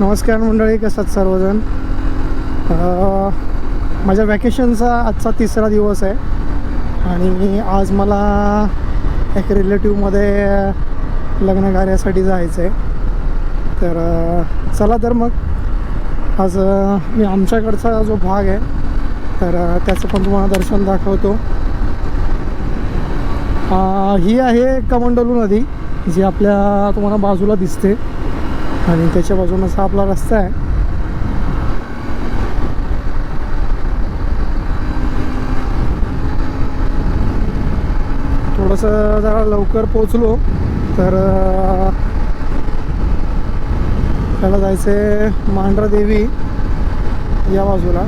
नमस्कार मंडळी कसं सर्वजण? माझ्या वॅकेशनचा आजचा तिसरा दिवस आहे आणि आज मला एक रिलेटिव्हमध्ये लग्न कार्यासाठी जायचं आहे तर चला तर मग. आज मी आमच्याकडचा जो भाग आहे तर त्याचं पण तुम्हाला दर्शन दाखवतो. ही आहे कमंडलू नदी जी आपल्या तुम्हाला बाजूला दिसते. आणि त्याच्या बाजून असा आपला रस्ता आहे. थोडंसं जरा लवकर पोचलो तर त्याला जायचं आहे मांढरा देवी या बाजूला.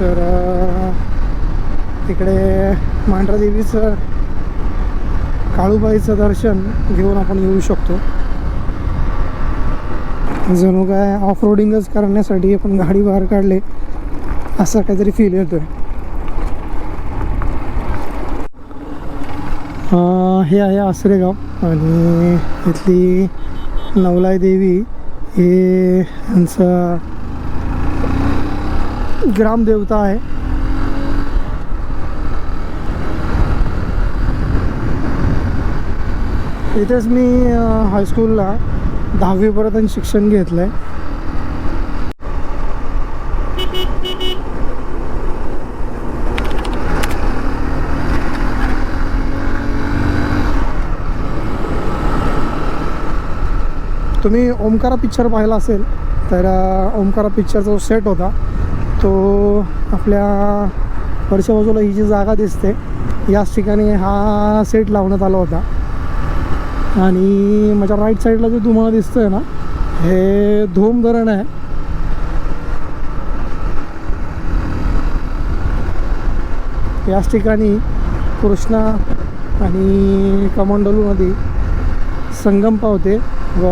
तर तिकडे मांढरा देवीचं काळूबाईचं दर्शन घेऊन आपण येऊ शकतो. जणू काय ऑफ रोडिंगच करण्यासाठी आपण गाडी बाहेर काढले असा काहीतरी फील येतोय. हे आहे आसरेगाव आणि इथली नवलाई देवी हे यांचं ग्रामदेवता आहे. इथेच मी हायस्कूलला दहावीपर्यंत शिक्षण घेतलं आहे तुम्ही ओमकारा पिक्चर पाहिला असेल तर ओमकारा पिक्चरचा जो सेट होता तो आपल्या वरच्या बाजूला ही जी जागा दिसते याच ठिकाणी हा सेट लावण्यात आला होता. आणि माझ्या राईट साईडला जे तुम्हाला दिसतंय ना हे धोम धरण आहे. याच ठिकाणी कृष्णा आणि कमंडलू नदी संगम पावते व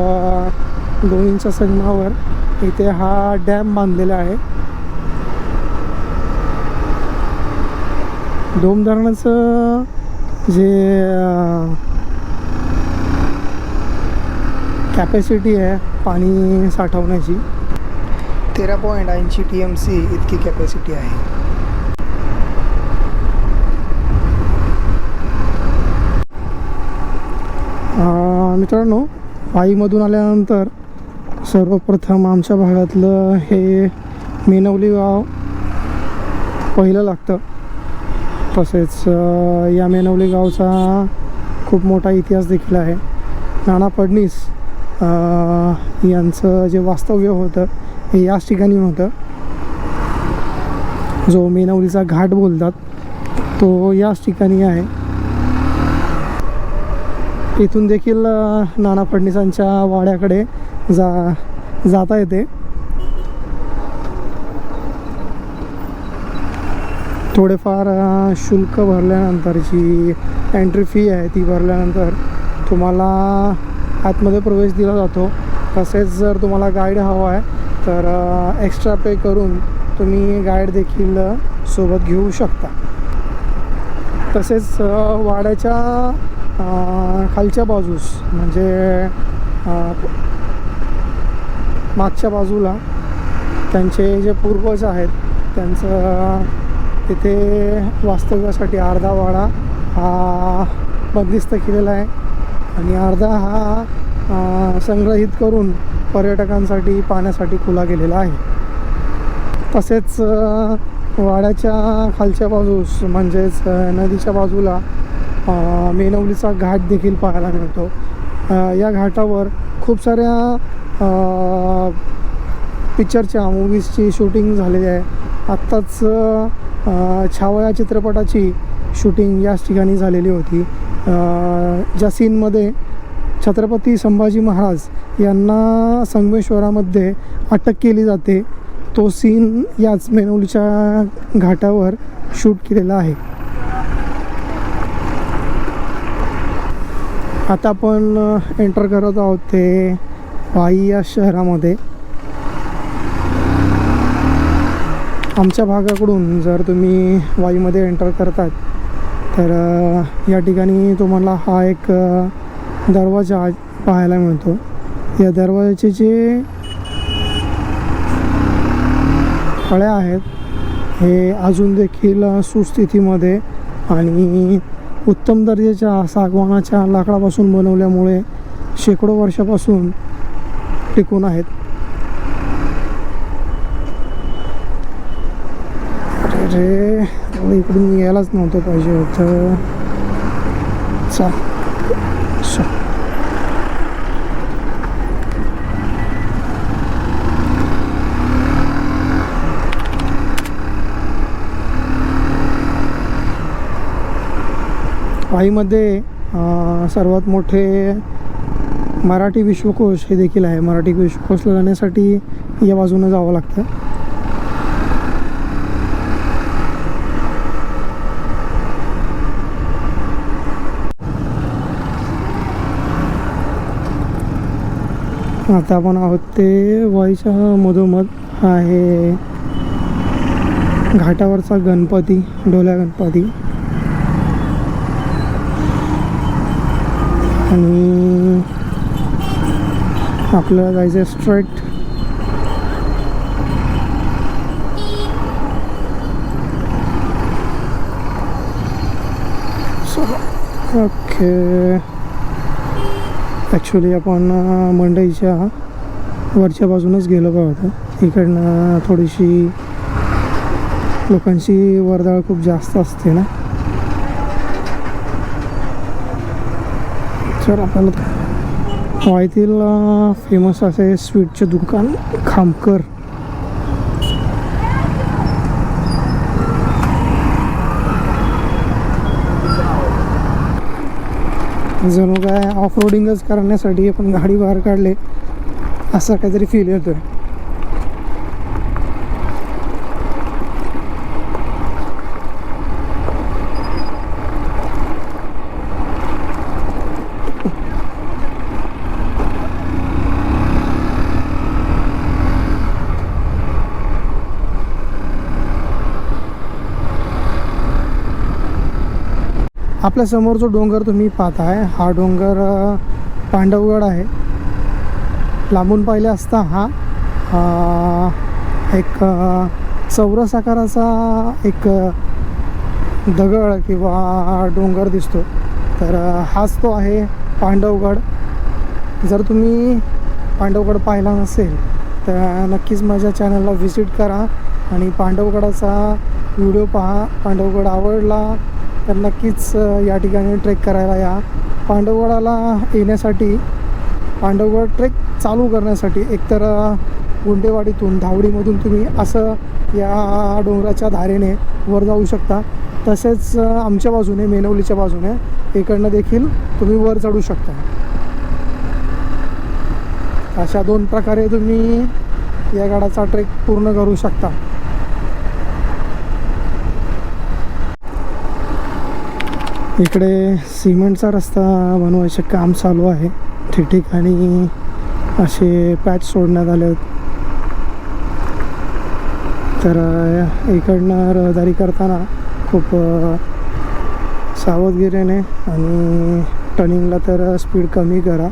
दोन्हींच्या संगमावर इथे हा डॅम बांधलेला आहे. धोम धरणाचं जे कॅपॅसिटी आहे पाणी साठवण्याची. तेरा पॉईंट ऐंशी टी एम सी इतकी कॅपॅसिटी आहे. मित्रांनो वाईमधून आल्यानंतर सर्वप्रथम आमच्या भागातलं हे मेनवली गाव पहिलं लागतं. तसेच या मेनवली गावचा खूप मोठा इतिहास देखील आहे. नाना फडणीस यांचं जे वास्तव्य होतं हे याच ठिकाणी होतं. जो मेनावलीचा घाट बोलतात तो याच ठिकाणी आहे. इथून देखील नाना फडणीसांच्या वाड्याकडे जा जाता येते. थोडेफार शुल्क शुल्क भरल्यानंतरची एंट्री फी आहे ती भरल्यानंतर तुम्हाला आतमध्ये प्रवेश दिला जातो. तसेच जर तुम्हाला गाईड हवा आहे तर एक्स्ट्रा पे करून तुम्ही गाईड देखील सोबत घेऊ शकता. तसेच वाड्याच्या खालच्या बाजूस म्हणजे मागच्या बाजूला त्यांचे जे पूर्वज आहेत त्यांचं तिथे वास्तव्यासाठी अर्धा वाडा हा बंदिस्त केलेला आहे. आणि अर्धा हा संग्रहित करून पर्यटकांसाठी पाहण्यासाठी खुला गेलेला आहे. तसेच वाड्याच्या खालच्या बाजूस म्हणजेच नदीच्या बाजूला मेनवलीचा घाट देखील पाहायला मिळतो. या घाटावर खूप साऱ्या पिक्चरच्या मूवीजची शूटिंग झालेली आहे. आत्ताच छावया चित्रपटाची शूटिंग याच ठिकाणी झालेली होती. ज्या सीनमध्ये छत्रपती संभाजी महाराज यांना संगमेश्वरामध्ये अटक केली जाते तो सीन याच मेनोलीच्या घाटावर शूट केलेला आहे. आता आपण एंटर करत आहोत ते वाई या शहरामध्ये. आमच्या भागाकडून जर तुम्ही वाईमध्ये एंटर करतात तर या ठिकाणी तुम्हाला हा एक दरवाजा पाहायला मिळतो. या दरवाजाचे जे फळ्या आहेत हे अजून देखील सुस्थितीमध्ये आणि उत्तम दर्जाच्या सागवानाच्या लाकडापासून बनवल्यामुळे शेकडो वर्षापासून टिकून आहेत. अरे इकडून यायलाच नव्हतं पाहिजे होतं. चा चा. सर्वात मोठे मराठी विश्वकोश हे देखील आहे. मराठी विश्वकोशला जाण्यासाठी या बाजूनं जावं लागतं. आता आपण आहोत ते वाईच्या मधोमध आहे. घाटावरचा गणपती डोल्या गणपती. आणि आपल्याला जायचं स्ट्रेट ओके ॲक्च्युली आपण मंडईच्या वरच्या बाजूनच गेलो का होतं इकडनं थोडीशी लोकांची वर्दळ खूप जास्त असते ना. तर आपल्याला वाईतील फेमस असे स्वीटचे दुकान खामकर. जणू काय ऑफ रोडिंगच करण्यासाठी आपण गाडी बाहेर काढले असं काहीतरी फील येतोय. आहे समोर जो डोंगर तुम्ही पाहताय. हा डोंगर पांडवगड आहे. लांबून पाहिले असता हा एक चौरस आकाराचा एक दगड किंवा डोंगर दिसतो. तर हाच तो आहे पांडवगड. जर तुम्ही पांडवगड पाहिला नसेल तर नक्कीच माझ्या चॅनलला व्हिजिट करा आणि पांडवगडाचा व्हिडिओ पहा. पांडवगड आवडला तर नक्कीच या ठिकाणी ट्रेक करायला या. पांडवगडाला येण्यासाठी पांडवगड ट्रेक चालू करण्यासाठी एकतर गुंडेवाडीतून धावडीमधून तुम्ही असं या डोंगराच्या धारेने वर जाऊ शकता. तसेच आमच्या बाजूने मेनवलीच्या बाजूने इकडनं देखील तुम्ही वर चढू शकता. अशा दोन प्रकारे तुम्ही या गडाचा ट्रेक पूर्ण करू शकता. इकडे सिमेंटचा रस्ता बनवायचे काम चालू आहे. ठिकठिकाणी असे पॅच सोडण्यात आले आहेत. तर इकडनं रहदारी करताना खूप सावधगिरीने आणि टर्निंगला तर स्पीड कमी करा.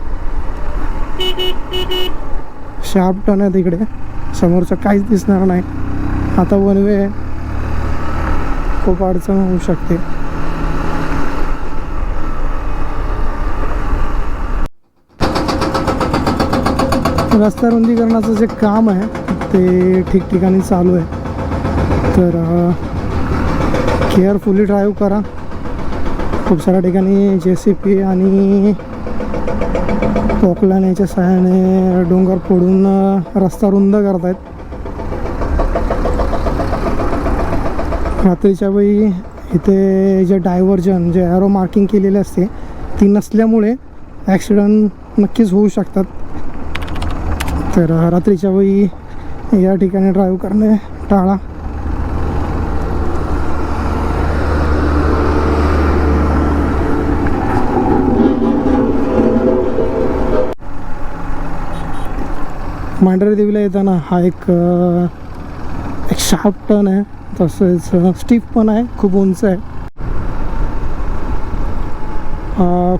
शार्प टर्न आहे तिकडे समोरचं काहीच दिसणार नाही. आता वन वे खूप अडचण होऊ शकते. रस्ता रुंदीकरणाचं जे काम आहे ते ठिकठिकाणी चालू आहे. तर केअरफुली ड्राईव्ह करा. खूप साऱ्या ठिकाणी जे सी पी आणि पोकलान याच्या सहाय्याने डोंगर फोडून रस्ता रुंद करतायत. रात्रीच्या वेळी इथे जे डायव्हर्जन जे ॲरो मार्किंग केलेले असते ती नसल्यामुळे ॲक्सिडंट नक्कीच होऊ शकतात. तर रात्रीच्या वेळी या ठिकाणी ड्राईव्ह करणे टाळा. मांढरे देवीला येताना हा एक एक शार्प टर्न आहे. तसेच स्टीप पण आहे. खूप उंच आहे.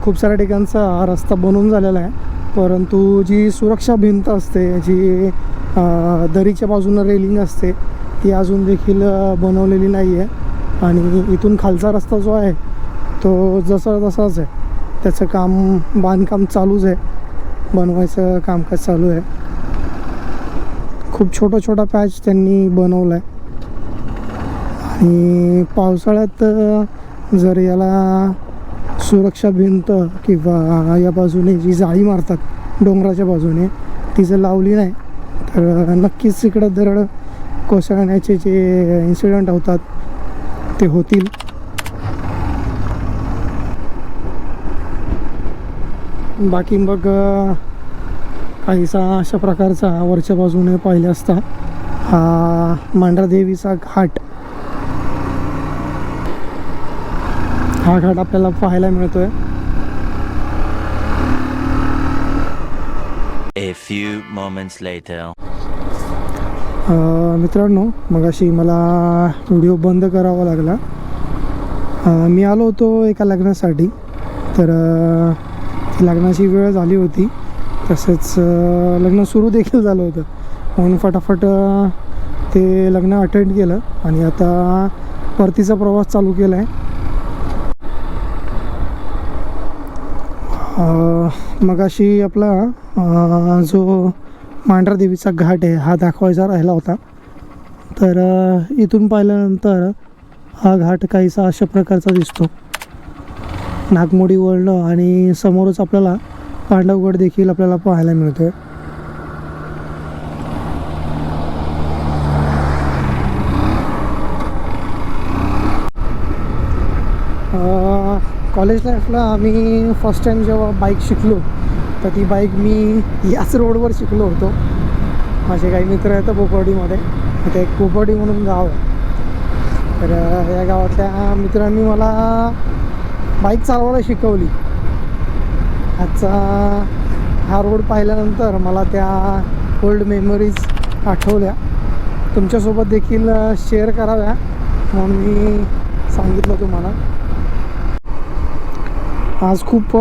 खूप साऱ्या ठिकाणचा हा रस्ता बनून झालेला आहे. परंतु जी सुरक्षा भिंत असते जी दरीच्या बाजूनं रेलिंग असते ती अजून देखील बनवलेली नाही आहे आणि इथून खालचा रस्ता जो आहे तो जसा तसाच आहे. त्याचं काम बांधकाम चालूच आहे. बनवायचं कामकाज चालू आहे. खूप छोटा छोटा पॅच त्यांनी बनवला आहे आणि पावसाळ्यात जर याला सुरक्षा भिंत किंवा या बाजूने जी जाळी मारतात डोंगराच्या बाजूने ती जर लावली नाही तर नक्कीच इकडं दरड कोसळण्याचे जे इन्सिडेंट होतात ते होतील. बाकी मग काहीसा अशा प्रकारचा वरच्या बाजूने पाहिले असता हा मांढरादेवीचा घाट हा घाट आपल्याला पाहायला मिळतोय. A few moments later. मित्रांनो मगाशी मला व्हिडिओ बंद करावा लागला. मी आलो होतो एका लग्नासाठी. तर लग्नाची वेळ झाली होती. तसेच लग्न सुरू देखील झालं होतं. म्हणून फटाफट ते लग्न अटेंड केलं. आणि आता परतीचा प्रवास चालू केला आहे मगाशी आपला जो मांढरा देवीचा घाट आहे हा दाखवायचा राहिला होता. तर इथून पाहिल्यानंतर हा घाट काहीसा अशा प्रकारचा दिसतो. नागमोडी वळणं आणि समोरच आपल्याला पांडवगड देखील आपल्याला पाहायला मिळतो आहे कॉलेज लाईफला आम्ही फर्स्ट टाईम जेव्हा बाईक शिकलो तर ती बाईक मी याच रोडवर शिकलो होतो. माझे काही मित्र आहेत बोपर्डीमध्ये इथे एक पोपर्डी म्हणून गाव आहे. तर या गावातल्या मित्रांनी मला बाईक चालवायला शिकवली. आजचा हा रोड पाहिल्यानंतर मला त्या ओल्ड मेमरीज आठवल्या. तुमच्यासोबत देखील शेअर कराव्या म्हणून मी सांगितलं तुम्हाला. आज खूप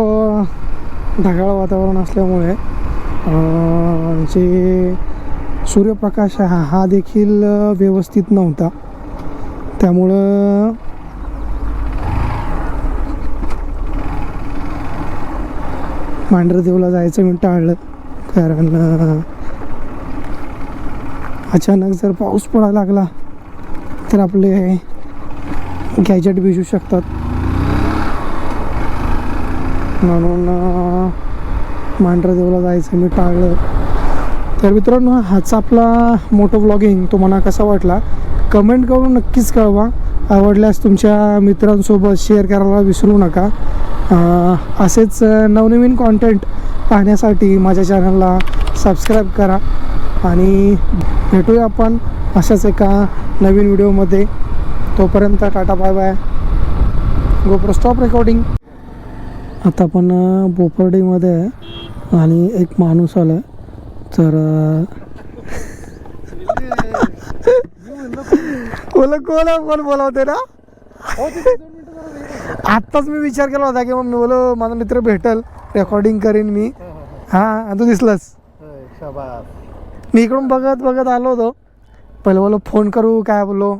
ढगाळ वातावरण असल्यामुळे जे सूर्यप्रकाश आहे हा देखील व्यवस्थित नव्हता. त्यामुळं मांढरदेवला जायचं मी टाळलं. कारण अचानक जर पाऊस पडायला लागला तर आपले गॅजेट भिजू शकतात. म्हणून मांढरदेवला जायचं मी टाळलं. तर मित्रांनो हाच आपला मोठं व्लॉगिंग तुम्हाला कसा वाटला? कमेंट करून नक्कीच कळवा. आवडल्यास तुमच्या मित्रांसोबत शेअर करायला विसरू नका. असेच नवनवीन कॉन्टेंट पाहण्यासाठी माझ्या चॅनलला सबस्क्राईब करा. आणि भेटूया आपण अशाच एका नवीन व्हिडिओमध्ये तोपर्यंत tata bye bye GoPro stop recording आता आपण बोपर्डीमध्ये आहे आणि एक माणूस आला तर बोला कोण? कोण बोलावते ना? आत्ताच मी विचार केला होता की मग मी बोलो माझा मित्र भेटल. रेकॉर्डिंग करीन मी. हां तू दिसलास. मी इकडून बघत बघत आलो होतो. पहिलं बोलो फोन करू काय बोलो